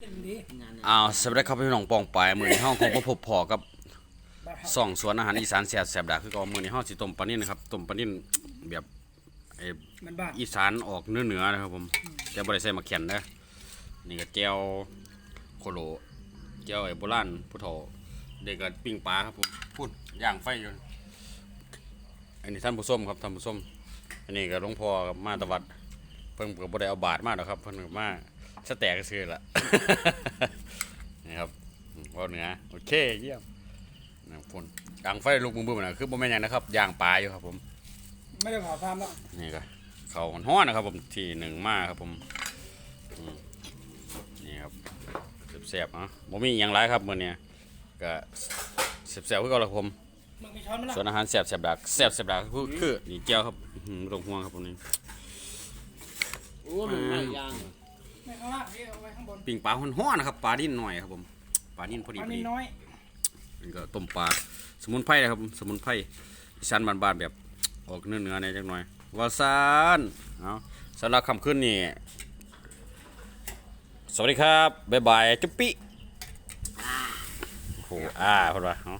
เป็นดีอ้าวสวัสดีครับพี่น้องปองปายมื้อนี้เฮาคงมาพบพอกับสองสวนอาหารอีสานแซ่บแซ่บดาคือเก็มื้อนี้เฮาสิต้มปลานิ่นนะครับต้มปลานิ่นแบบไอ้มันบ้านอีสานออกเนื้อเนื้อๆนะครับผมแต่บ่ได้ใส่มะเขือเด้อนี่ก็แจ่วโคโลแจ่วไอ้โบราณผู้เฒ่าเด็กก็ปิ้งปลาครับผมพูดย่างไฟอยู่อันนี้ท่านผู้ชมครับท่านผู้ชมอันนี้ก็หลวงพ่อกับมาตะวัดเพิ่นก็บ่ได้เอาบาทมาดอกครับเพิ่นก็มา สแต็กซื่อๆล่ะนี่ครับว่าเหนือโอเคเยี่ยมนะพุ่นกลางไฟลูกมือๆนะคือบ่แม่นหยังนะครับย่างปลาอยู่ครับผม ไม่ได้เผาฟาร์มแล้วนี่ก็เขาวฮ้อนๆนะครับ ผมที่หนึ่งมาครับผมอืมนี่ครับแซ่บๆเนาะบ่มีหยังหลายครับมื้อนี้ก็แซ่บๆคือเก่าละครับผม มึงมีช้อนไหมล่ะส่วนอาหารแซ่บแซ่บดักแซ่บแซ่บดักคือคือนี่แก้วครับอื้อหือบ่ต้องห่วงครับผมนี่ โอ้มันไม่ย่าง ไม่ข้างล่างพี่เอาไว้ข้างบนปิ้งปลาฮ้อนๆนะครับปลาดิ้นหน่อยครับผมปลาดิ้นพอดีอันพอนี้ดี น้อยนี่ก็ต้มปลาสมุนไพรนะครับผมสมุนไพรอีสานบ้านๆแบบออกเนื้อๆหน่อยจักหน่อยวาซานเอาสำหรับคำขึ้นนี่สวัสดีครับ บ๊ายบาย จุ๊บปิ๊โอ้โหอ่าพอดว่าเอา